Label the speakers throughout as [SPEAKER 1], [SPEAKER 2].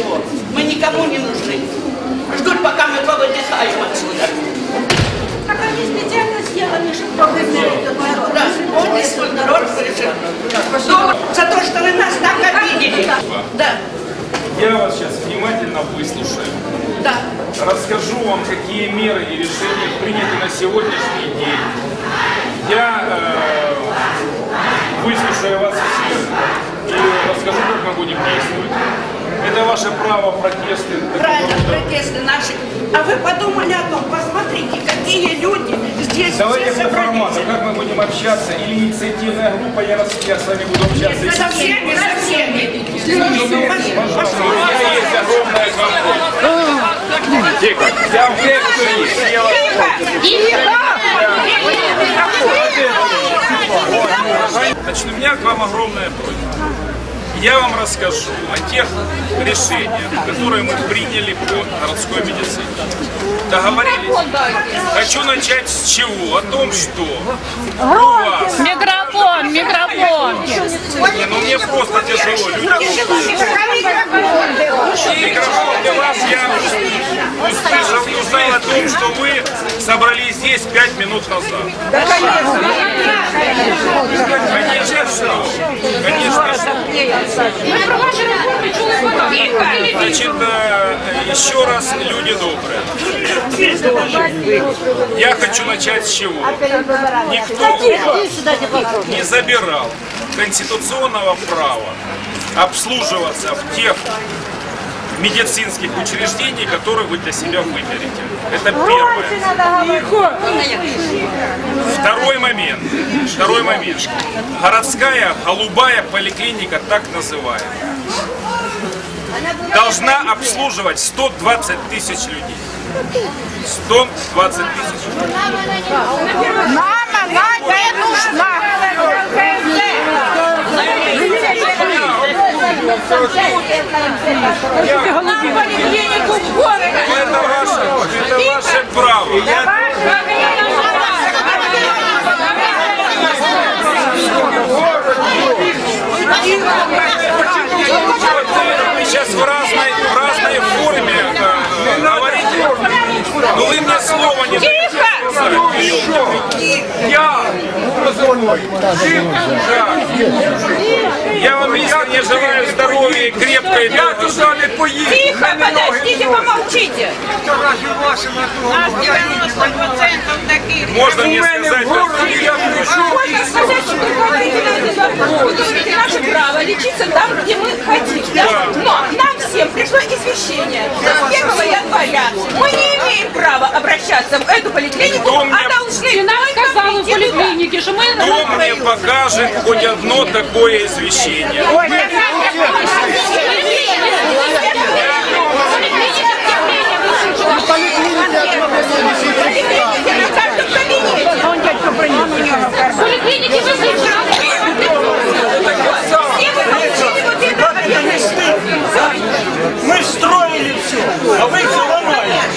[SPEAKER 1] ничего. Мы никому не нужны. Ждут, пока мы повыдыхаем отсюда.
[SPEAKER 2] Так они специально чтобы повыгнали этот народ.
[SPEAKER 1] Да, он не свой народ решил. За то, что вы нас так обидели. Да,
[SPEAKER 3] Я вас сейчас внимательно выслушаю.
[SPEAKER 1] да.
[SPEAKER 3] Расскажу вам, какие меры и решения приняты на сегодняшний день. Я э, выслушаю вас всех и расскажу, как мы будем действовать. Ваше право протесты.
[SPEAKER 1] Правильно, протесты наши. А вы подумали о том, посмотрите, какие люди здесь
[SPEAKER 3] Давайте
[SPEAKER 1] все
[SPEAKER 3] формату, как мы будем общаться, или инициативная группа, я, раз, я с вами буду общаться.
[SPEAKER 1] Со всеми, со всеми.
[SPEAKER 3] Пожалуйста, у меня есть огромная комфорт. Тихо. Я в вас Значит, у меня к вам огромная просьба. Я вам расскажу о тех решениях, которые мы приняли по городской медицине. Договорились? Хочу начать с чего? О том, что у вас...
[SPEAKER 4] Микрофон, микрофон.
[SPEAKER 3] Не, ну мне просто тяжело. Микрофон для вас я услышал, узнал о том, что вы собрались здесь пять минут назад. Конечно, что? Конечно, что? Значит, э, еще раз, люди добрые. Я хочу начать с чего? Никто не забирал конституционного права обслуживаться в тех медицинских учреждений, которые вы для себя выберете. Это первое. Второй момент. Второй момент. Городская голубая поликлиника, так называемая, должна обслуживать 120 тысяч людей. 120 тысяч.
[SPEAKER 2] Мама, Надя нужна.
[SPEAKER 3] Это ваше, это ваше право. Я вы сейчас в разной, в разной форме э, говорите. Но вы мне слова не даете сказать. Я Я вам искренне желаю здоровья и крепкой долгой жизни.
[SPEAKER 2] Тихо, подождите, помолчите.
[SPEAKER 3] Можно мне сказать,
[SPEAKER 2] Можно сказать, что вы говорите наше право лечиться там, где мы хотим. да? Но нам всем пришло извещение. С 1 января мы не имеем права обращаться в эту поликлинику, а должны
[SPEAKER 4] Нам сказали в поликлинике, что мы
[SPEAKER 3] кто мне покажет хоть одно такое извещение?
[SPEAKER 4] поликлинике
[SPEAKER 5] Мы строили все, а вы все ломаете.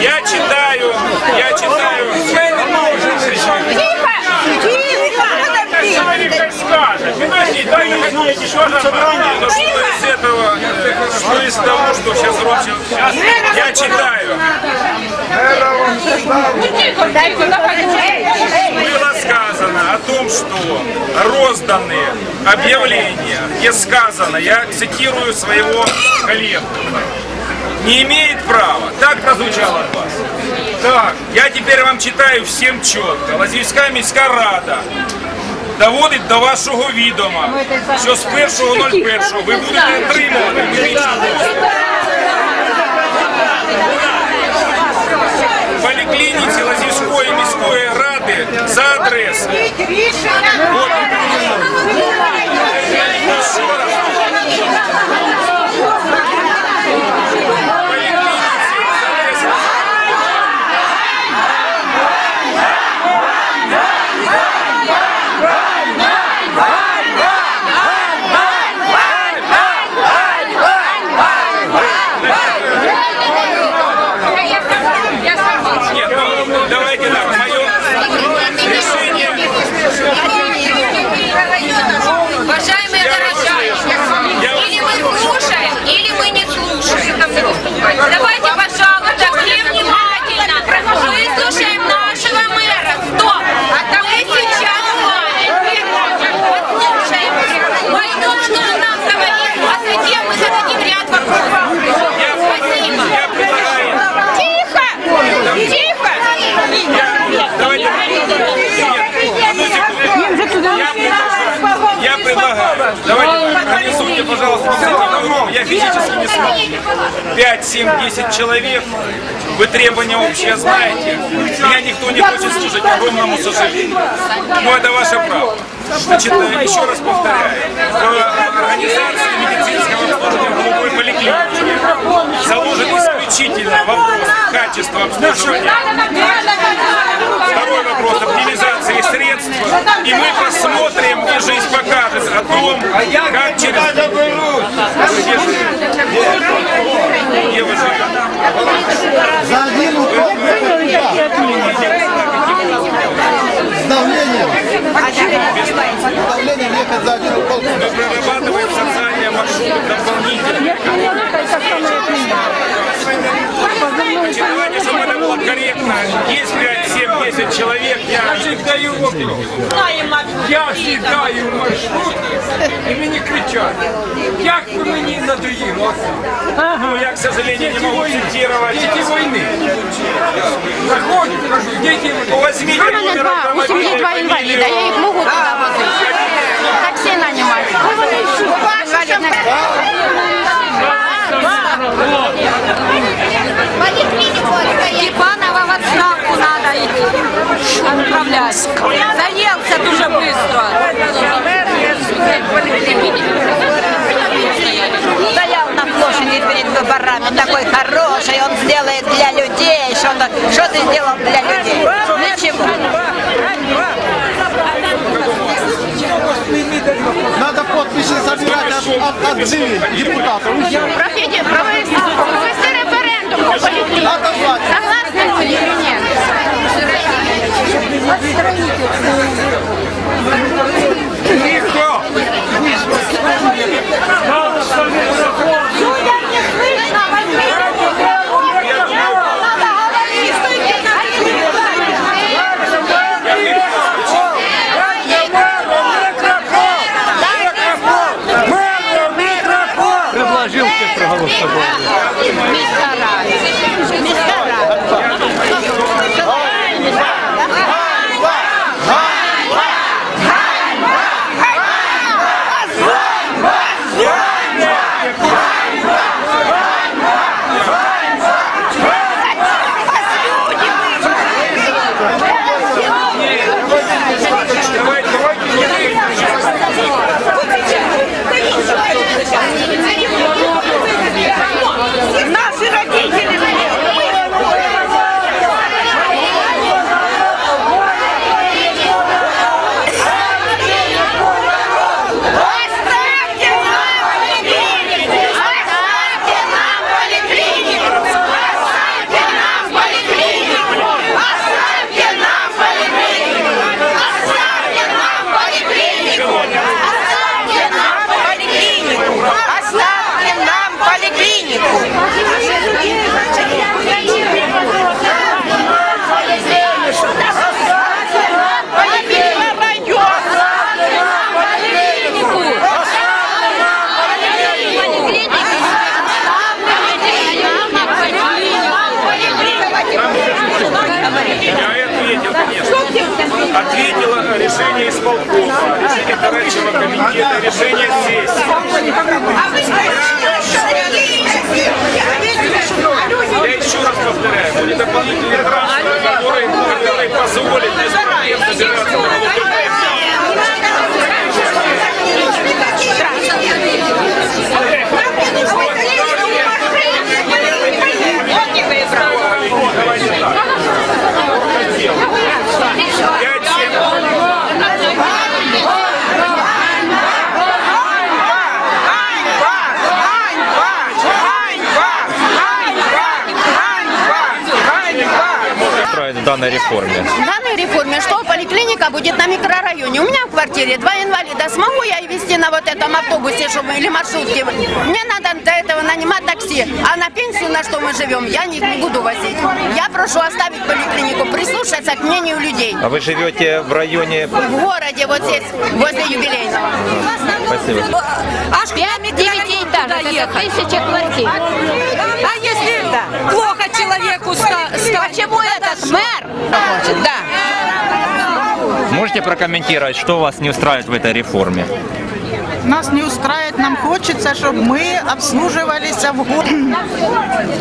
[SPEAKER 3] Я читаю, я читаю. Человек скажет. Подожди, дай мне знаете, что собрание. Но что из этого, э, что из того, что сейчас Ромчин... Я читаю. Было сказано о том, что розданы объявления, где сказано, я цитирую своего коллегу, не имеет права. Так прозвучало от вас. Так, я теперь вам читаю всім чітко. Лазівська міська рада доводить до вашого відома, що з 1.01 ви будете отримувати в поліклініці Лазівської міської ради за адресою. От, Давно, я физически не смогу. 5, 7, 10 человек. Вы требования общие знаете. Меня никто не хочет слушать, к огромному сожалению. Но это ваше право. Значит, э, еще раз повторяю. В организации медицинского обслуживания в любой поликлинике заложен исключительно вопрос качества обслуживания Второй вопрос оптимизации средств. И мы посмотрим, и жизнь покажет о том, как через... Где живете? Где вы живете?
[SPEAKER 6] За один укол с давлением. С давлением ехать за один укол.
[SPEAKER 3] Мы прорабатываем социальные маршруты дополнительно. Значит, давайте, чтобы это было корректно. Есть 5, 7, 10 человек, я
[SPEAKER 5] даю вопрос. Я сідаю в маршрут і мені кричать, як ви мені надоїли?
[SPEAKER 3] Ну, я, к сожалению, не могу цитировать.
[SPEAKER 5] Діти війни. Заходжу, кажу, діти війни.
[SPEAKER 3] Возьмите
[SPEAKER 4] У мене
[SPEAKER 3] номер
[SPEAKER 4] два, у сім'ї
[SPEAKER 3] автомобиля,
[SPEAKER 4] два інваліда, я їх можу туди возити. Таксі нанимати.
[SPEAKER 7] Степанова в отставку надо идти. Отправлять. Заелся дуже быстро. Стоял на площади перед выборами, такой хороший, он сделает для людей что-то. Что ты сделал для людей? Ничего.
[SPEAKER 6] Надо подписи собирать от, от, от депутатов.
[SPEAKER 3] 감사합니다. Решение горячего комитета, решение сессии. Я еще раз повторяю, будет дополнительный транспорт, который, позволит
[SPEAKER 8] реформе?
[SPEAKER 4] Данной реформе, что поликлиника будет на микрорайоне. У меня в квартире два инвалида. Смогу я везти на вот этом автобусе чтобы, или маршрутке? Мне надо до этого нанимать такси. А на пенсию, на что мы живем, я не, не буду возить. Я прошу оставить поликлинику, прислушаться к мнению людей.
[SPEAKER 8] А вы живете в районе?
[SPEAKER 4] В городе, вот здесь, возле юбилейного.
[SPEAKER 8] Спасибо.
[SPEAKER 7] Аж 5 9 туда ехать? Тысяча квартир. А если да. плохо человеку стало?
[SPEAKER 4] Почему этот мэр? Да.
[SPEAKER 8] Можете прокомментировать, что вас не устраивает в этой реформе?
[SPEAKER 9] Нас не устраивает. Нам хочется, чтобы мы обслуживались в городе.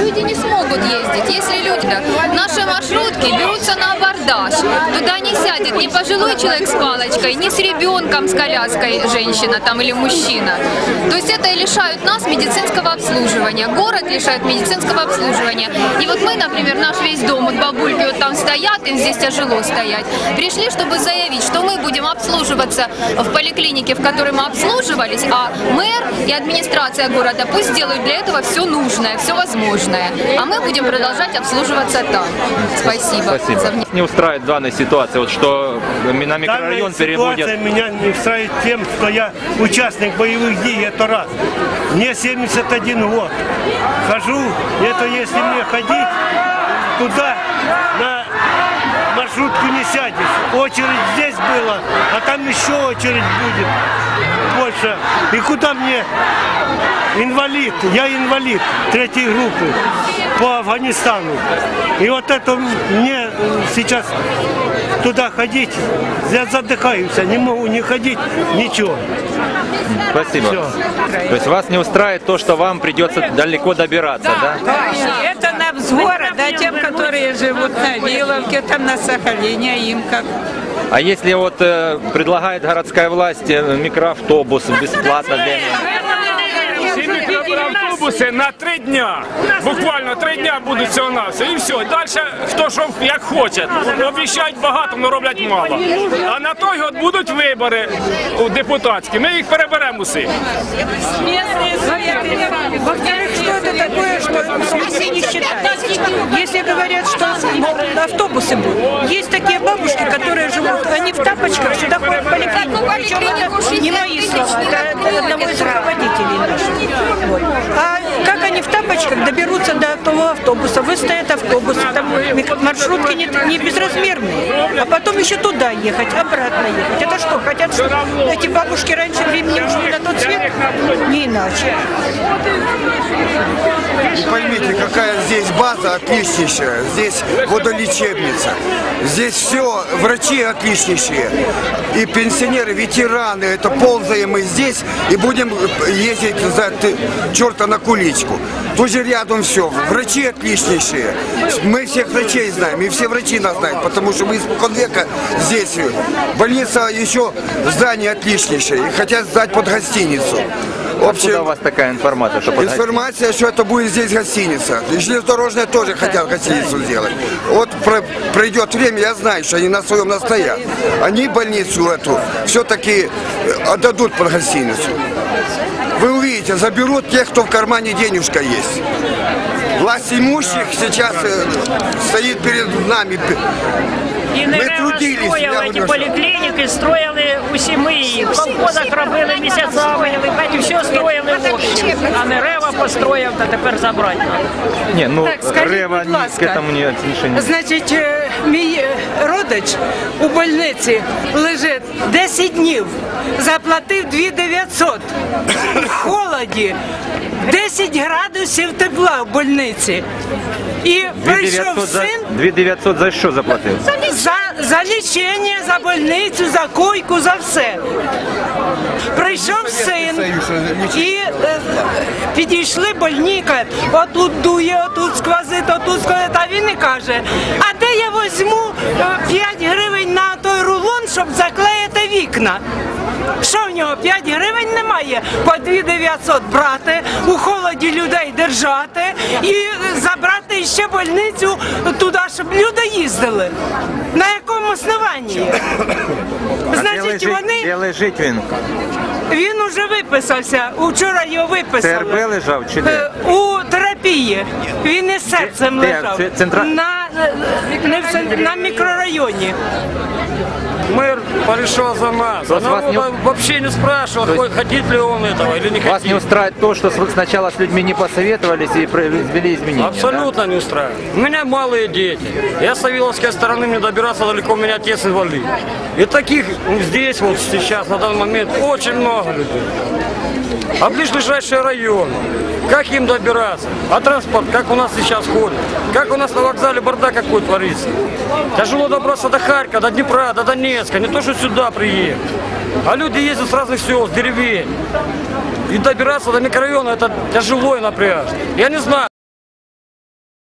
[SPEAKER 10] Люди не смогут ездить, если люди... Наши маршрутки берутся на абордаж. Туда не сядет ни пожилой человек с палочкой, ни с ребенком с коляской женщина там или мужчина. То есть это лишают нас медицинского обслуживания. Город лишает медицинского обслуживания. И вот мы, например, наш весь дом, вот бабульки вот там стоят, им здесь тяжело стоять. Пришли, чтобы заявить, что мы будем обслуживаться в поликлинике, в которой мы обслуживались, а мэр и администрация города пусть делают для этого все нужное, все возможное. А мы будем продолжать обслуживаться там. Спасибо. за
[SPEAKER 8] Спасибо.
[SPEAKER 10] внимание.
[SPEAKER 8] Не устраивает данная ситуация, вот что на микрорайон
[SPEAKER 11] Данная
[SPEAKER 8] переводят.
[SPEAKER 11] ситуация меня не устраивает тем, что я участник боевых действий, это раз. Мне 71 год. Хожу, это если мне ходить туда, на маршрутку не сядешь. Очередь здесь была, а там еще очередь будет больше. И куда мне? Инвалид, я инвалид третьей группы по Афганистану. И вот это мне сейчас туда ходить, я задыхаюсь, не могу не ходить, ничего.
[SPEAKER 8] Спасибо.
[SPEAKER 11] Всё.
[SPEAKER 8] То есть вас не устраивает то, что вам придется далеко добираться, да?
[SPEAKER 2] Это нам с города, а тем, которые живут на Виловке, там на Сахалине, а им как.
[SPEAKER 8] А если вот э, предлагает городская власть э, микроавтобус бесплатно для
[SPEAKER 5] Всі мікроавтобуси на три дня. Буквально три дня будуть цього нас. І все. Далі хто що як хоче. Обіцяють багато, але роблять мало. А на той год будуть вибори у депутатські. Ми їх переберемо усіх.
[SPEAKER 2] Во-вторых, что это такое, все не считают? Если говорят, что автобусы будут, есть такие бабушки, которые живут, они в тапочках сюда ходят в поликлинику. Причем это не мои слова, это одного из руководителей наших. Вот. А как они в тапочках доберутся до того автобуса? Выстоят автобус, там маршрутки не, не безразмерные. А потом еще туда ехать, обратно ехать. Это что, хотят, что эти бабушки раньше времени ушли на тот свет? Не иначе.
[SPEAKER 12] Поймите, какая здесь база отличнейшая. Здесь водолечебница. Здесь все, врачи отличнейшие. И пенсионеры, ветераны, это ползаем мы здесь и будем ездить за черта на куличку. Тут же рядом все. Врачи отличнейшие. Мы всех врачей знаем, и все врачи нас знают, потому что мы испокон века здесь. Больница еще здание отличнейшее. И хотят сдать под гостиницу. В общем,
[SPEAKER 8] Откуда у вас такая информация, что
[SPEAKER 12] Информация, что это будет здесь гостиница. И железнодорожная тоже хотят гостиницу сделать. Вот про- пройдет время, я знаю, что они на своем настоят. Они больницу эту все-таки отдадут под гостиницу. Вы увидите, заберут тех, кто в кармане денежка есть. Власть имущих сейчас э, стоит перед нами.
[SPEAKER 13] І
[SPEAKER 12] Ми
[SPEAKER 13] не
[SPEAKER 12] трудились, я
[SPEAKER 13] строїли ті
[SPEAKER 12] говорю, що-
[SPEAKER 13] поліклініки, строїли усі ми. І В колхозах робили місяцями, ви бачите, все строїли в общем. А не Рева построїв, та тепер забрати треба.
[SPEAKER 8] Не, ну
[SPEAKER 9] Так, скажіть,
[SPEAKER 8] Рева
[SPEAKER 9] будь
[SPEAKER 8] ни-
[SPEAKER 9] ласка.
[SPEAKER 8] к этому не отношения.
[SPEAKER 9] Значить, е, мій е, родич у больниці лежить 10 днів, заплатив 2900 в холоді, 10 градусів тепла в больниці. І прийшов
[SPEAKER 8] 2900 за,
[SPEAKER 9] син
[SPEAKER 8] 2900 за що заплатив?
[SPEAKER 9] за, за лічення, за больницю, за койку, за все. Прийшов син і е, підійшли больні, отут дує, отут сквозить, отут сквозить. А він і каже, а де я візьму е, 5 гривень на той рулон, щоб заклеїти вікна? Що в нього 5 гривень немає? По 2900 брати, у холоді людей держати і забрати ще больницю туди, щоб люди їздили. На якому основанні?
[SPEAKER 8] Де
[SPEAKER 9] Значить, вони
[SPEAKER 8] де лежить він?
[SPEAKER 9] він уже виписався. Учора його виписали.
[SPEAKER 8] ТРБ лежав чи де?
[SPEAKER 9] Е, У терапії. Він із серцем
[SPEAKER 8] Де?
[SPEAKER 9] лежав.
[SPEAKER 8] Це центра-
[SPEAKER 9] На, е, не в цен- на мікрорайоні.
[SPEAKER 14] Мэр порешал за нас.
[SPEAKER 8] То есть
[SPEAKER 14] А
[SPEAKER 8] вас не-
[SPEAKER 14] вообще не спрашивает,
[SPEAKER 8] То есть-
[SPEAKER 14] хотит ли он этого или не
[SPEAKER 8] Вас
[SPEAKER 14] хотит.
[SPEAKER 8] не устраивает то, что сначала с людьми не посоветовались и произвели изменения?
[SPEAKER 14] Абсолютно не устраивает. У меня малые дети. Я с Савиловской стороны мне добираться далеко, у меня отец инвалид. И таких здесь вот сейчас, на данный момент, очень много людей. А ближайшие районы, как им добираться? А транспорт, как у нас сейчас ходит? Как у нас на вокзале бардак какой творится? Тяжело добраться до Харькова, до Днепра, до Донецка, не то что сюда приехать. А люди ездят с разных сел, с деревень. И добираться до микрорайона это тяжело и напряжно. Я не знаю.